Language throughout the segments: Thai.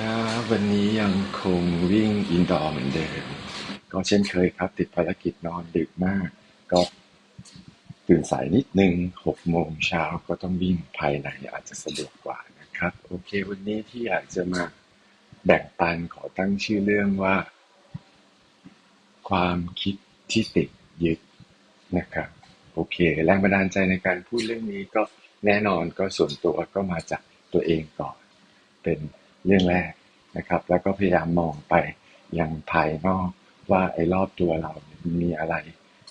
ครับวันนี้ยังคงวิ่งอินดอร์เหมือนเดิม ก็เช่นเคยครับ ติดภารกิจนอนดึกมาก ก็ตื่นสายนิดนึงหกโมงเช้าก็ต้องวิ่งภายในอาจจะสะดวกกว่านะครับ โอเค วันนี้ที่อยากจะมาแบ่งปันขอตั้งชื่อเรื่องว่า ความคิดที่ติดยึดนะครับ โอเค แรงบันดาลใจในการพูดเรื่องนี้ก็แน่นอนก็ส่วนตัวก็มาจากตัวเองก่อน เป็น เรื่องแรกนะครับ แล้วก็พยายามมองไปยังภายนอกว่าไอ้รอบตัวเรามีอะไร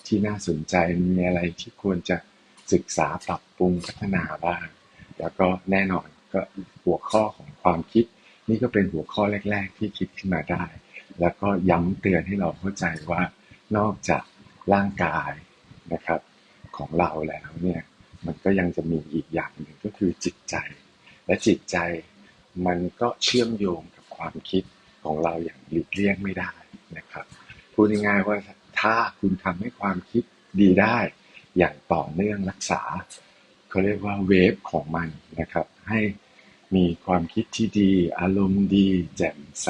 ที่น่าสนใจมีอะไรที่ควรจะศึกษาปรับปรุงพัฒนาบ้าง แล้วก็แน่นอนก็หัวข้อของความคิด นี่ก็เป็นหัวข้อแรก ๆ ที่คิดขึ้นมาได้ แล้วก็ย้ำเตือนให้เราเข้าใจว่านอกจากร่างกายนะครับของเราแล้วเนี่ยมันก็ยังจะมีอีกอย่างหนึ่งก็คือจิตใจ และจิตใจ มันก็เชื่อมโยงกับความคิดของเราอย่างหลีกเลี่ยงไม่ได้นะครับพูดง่ายๆว่าถ้าคุณทำให้ความคิดดีได้ อย่างต่อเนื่องรักษาเขาเรียกว่าเวฟของมันนะครับให้มีความคิดที่ดี อารมณ์ดี แจ่มใส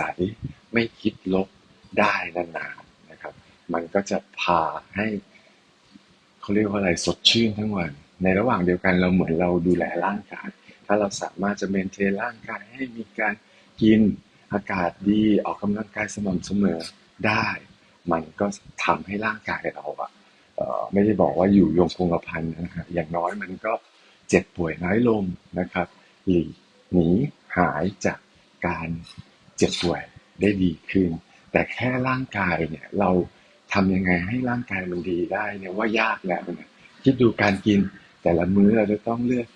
ไม่คิดลบได้นานๆนะครับ มันก็จะพาให้เขาเรียกว่าอะไรสดชื่นทั้งวัน ในระหว่างเดียวกันเราเหมือนเราดูแลร่างกาย ถ้าเราสามารถจะเมนเทนร่างกายให้มีการกินอากาศดีออกกำลังกายสม่ำเสมอได้ มันก็ทำให้ร่างกายเราอะไม่ได้บอกว่าอยู่ยงคงกระพันนะฮะอย่างน้อยมันก็เจ็บป่วยน้อยลงนะครับ หลีกหนีหายจากการเจ็บป่วยได้ดีขึ้น แต่แค่ร่างกายเนี่ยเราทำยังไงให้ร่างกายมันดีได้เนี่ยว่ายากแล้วนะคิดดูการกินแต่ละมื้อเราจะต้องเลือก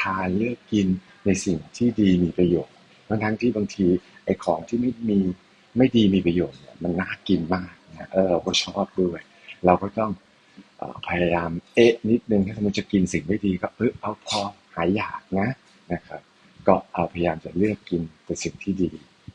ทานเลือกกินในสิ่งที่ดีมีประโยชน์ทั้งทั้งที่บางทีไอ้ของที่ไม่มีไม่ดีมีประโยชน์เนี่ยมันน่ากินมากนะเออเราก็ชอบด้วย เราก็ต้องออพยายามเอ๊ะนิดนึงถ้ามันจะกินสิ่งไม่ดีก็เออเอาพอหายอยากนะนะครับ ก็เอาพยายามจะเลือกกินแต่สิ่งที่ดี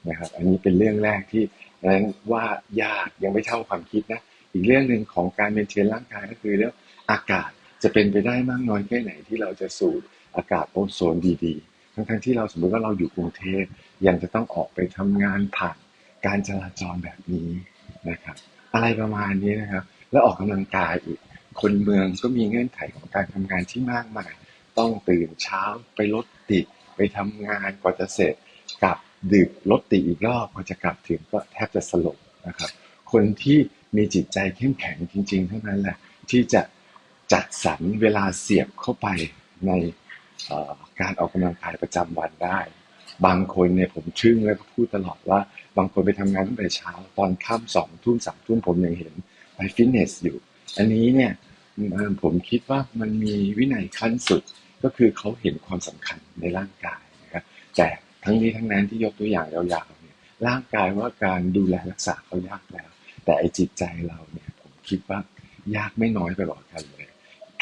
นะครับ อันนี้เป็นเรื่องแรกที่นั้นว่ายากยังไม่เท่าความคิดนะอีกเรื่องหนึ่งของการเมนเทนร่างกายก็คือเรื่องอากาศจะเป็นไปได้มากน้อยแค่ไหนที่เราจะสูด อากาศโอโซนดีๆ ทั้งๆที่เราสมมติว่าเราอยู่กรุงเทพยังจะต้องออกไปทำงานผ่านการจราจรแบบนี้นะครับ อะไรประมาณนี้นะครับ แล้วออกกำลังกายอีกคนเมืองก็มีเงื่อนไขของการทำงานที่มากมาย ต้องตื่นเช้าไปรถติดไปทำงานกว่าจะเสร็จกลับดึกรถติดอีกรอบกว่าจะกลับถึงก็แทบจะสลบนะครับ คนที่มีจิตใจเข้มแข็งจริงๆเท่านั้นแหละที่จะจัดสรรเวลาเสียบเข้าไปใน การออกกำลังกายประจำวันได้ บางคนเนี่ยผมชึ่งแล้วก็พูดตลอดว่า บางคนไปทำงานตั้งแต่เช้า ตอนค่ำสองทุ่มสามทุ่มผมยังเห็นไปฟิตเนสอยู่ อันนี้เนี่ยผมคิดว่ามันมีวินัยขั้นสุดก็คือเขาเห็นความสำคัญในร่างกายนะครับแต่ทั้งนี้ทั้งนั้นที่ยกตัวอย่างยาวๆเนี่ยร่างกายว่าการดูแลรักษาเขายากแล้ว แต่ไอจิตใจเราเนี่ยผมคิดว่ายากไม่น้อยไปกว่ากันเลย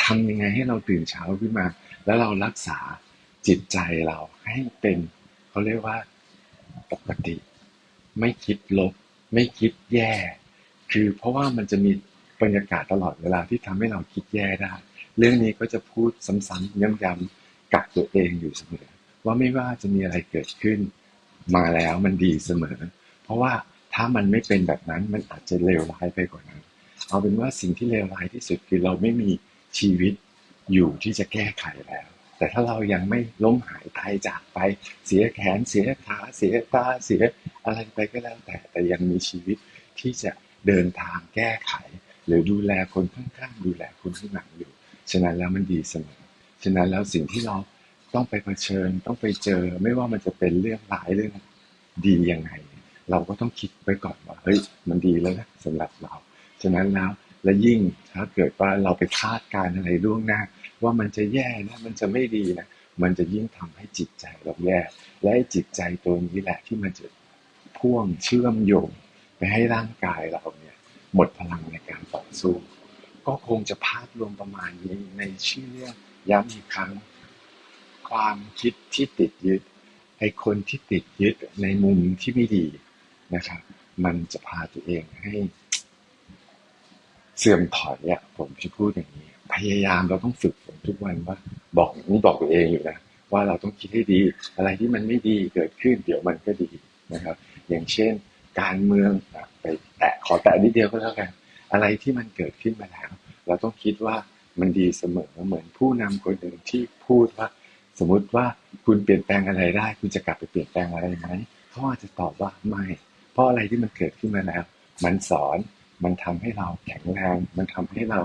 ทำยังไงให้เราตื่นเช้าขึ้นมา แล้วเรารักษาจิตใจเราให้เป็นเขาเรียกว่าปกติ ไม่คิดลบ ไม่คิดแย่ คือเพราะว่ามันจะมีบรรยากาศตลอดเวลาที่ทำให้เราคิดแย่ได้ เรื่องนี้ก็จะพูดซ้ำๆย้ำๆกับตัวเองอยู่เสมอ ว่าไม่ว่าจะมีอะไรเกิดขึ้น มาแล้วมันดีเสมอ เพราะว่าถ้ามันไม่เป็นแบบนั้นมันอาจจะเลวร้ายไปกว่านั้น เอาเป็นว่าสิ่งที่เลวร้ายที่สุดคือเราไม่มีชีวิต อยู่ที่จะแก้ไขแล้ว แต่ถ้าเรายังไม่ล้มหายตายจากไป เสียแขนเสียขาเสียตาเสียอะไรไปก็แล้วแต่แต่ยังมีชีวิตที่จะเดินทางแก้ไข หรือดูแลคนข้างๆดูแลคนข้างหลังอยู่ฉะนั้นแล้วมันดีเสมอฉะนั้นแล้วสิ่งที่เราต้องไปเผชิญต้องไปเจอ ไม่ว่ามันจะเป็นเรื่องร้ายเรื่องดียังไง เราก็ต้องคิดไว้ก่อนว่าเฮ้ยมันดีแล้วนะสำหรับเรา ฉะนั้นแล้วและยิ่งถ้าเกิดว่าเราไปคาดการอะไรล่วงหน้า ว่ามันจะแย่นะ มันจะไม่ดีนะ มันจะยิ่งทำให้จิตใจเราแย่ และไอ้จิตใจตัวนี้แหละที่มันจะพ่วงเชื่อมโยงไปให้ร่างกายเราเนี่ยหมดพลังในการต่อสู้ ก็คงจะภาพรวมประมาณนี้ในชื่อเรื่องย้ำอีกครั้ง ความคิดที่ติดยึดไอ้คนที่ติดยึดในมุมที่ไม่ดีนะครับ มันจะพาตัวเองให้ เสื่อมถอยอะผมจะพูดอย่างนี้ พยายามเราต้องฝึกฝนทุกวันว่า บอกนี่บอกตัวเองอยู่นะว่าเราต้องคิดให้ดี อะไรที่มันไม่ดีเกิดขึ้น เดี๋ยวมันก็ดีนะครับ อย่างเช่น การเมืองไปแตะขอแตะนิดเดียวก็แล้วกัน อะไรที่มันเกิดขึ้นมาแล้ว เราต้องคิดว่ามันดีเสมอเหมือนผู้นำคนหนึ่งที่พูดว่า สมมุติว่าคุณเปลี่ยนแปลงอะไรได้ คุณจะกลับไปเปลี่ยนแปลงอะไรไหมเขาอาจจะตอบว่าไม่ เพราะอะไรที่มันเกิดขึ้นมาแล้ว มันสอนมันทำให้เราแข็งแรงมันทำให้เรา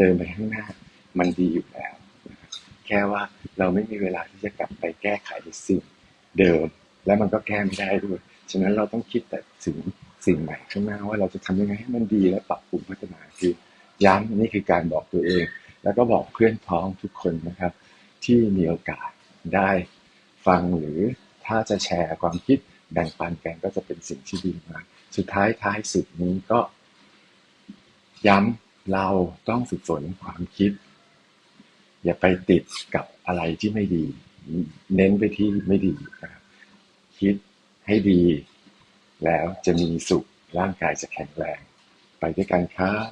เดินไปข้างหน้า มันดีอยู่แล้ว แค่ว่าเราไม่มีเวลาที่จะกลับไปแก้ไขสิ่งเดิม และมันก็แก้ไม่ได้ด้วย ฉะนั้นเราต้องคิดแต่ถึงสิ่งใหม่ข้างหน้าว่าเราจะทำยังไงให้มันดีและปรับปรุงพัฒนาคือย้ำนี่คือการบอกตัวเอง แล้วก็บอกเพื่อนพ้องทุกคนนะครับ ที่มีโอกาสได้ฟังหรือถ้าจะแชร์ความคิดแบ่งปันกันก็จะเป็นสิ่งที่ดีมาก สุดท้ายท้ายสุดนี้ก็ย้ำ เราต้องฝึกฝนความคิด อย่าไปติดกับอะไรที่ไม่ดี เน้นไปที่ไม่ดีนะครับคิดให้ดี แล้วจะมีสุขร่างกายจะแข็งแรง ไปด้วยกันครับ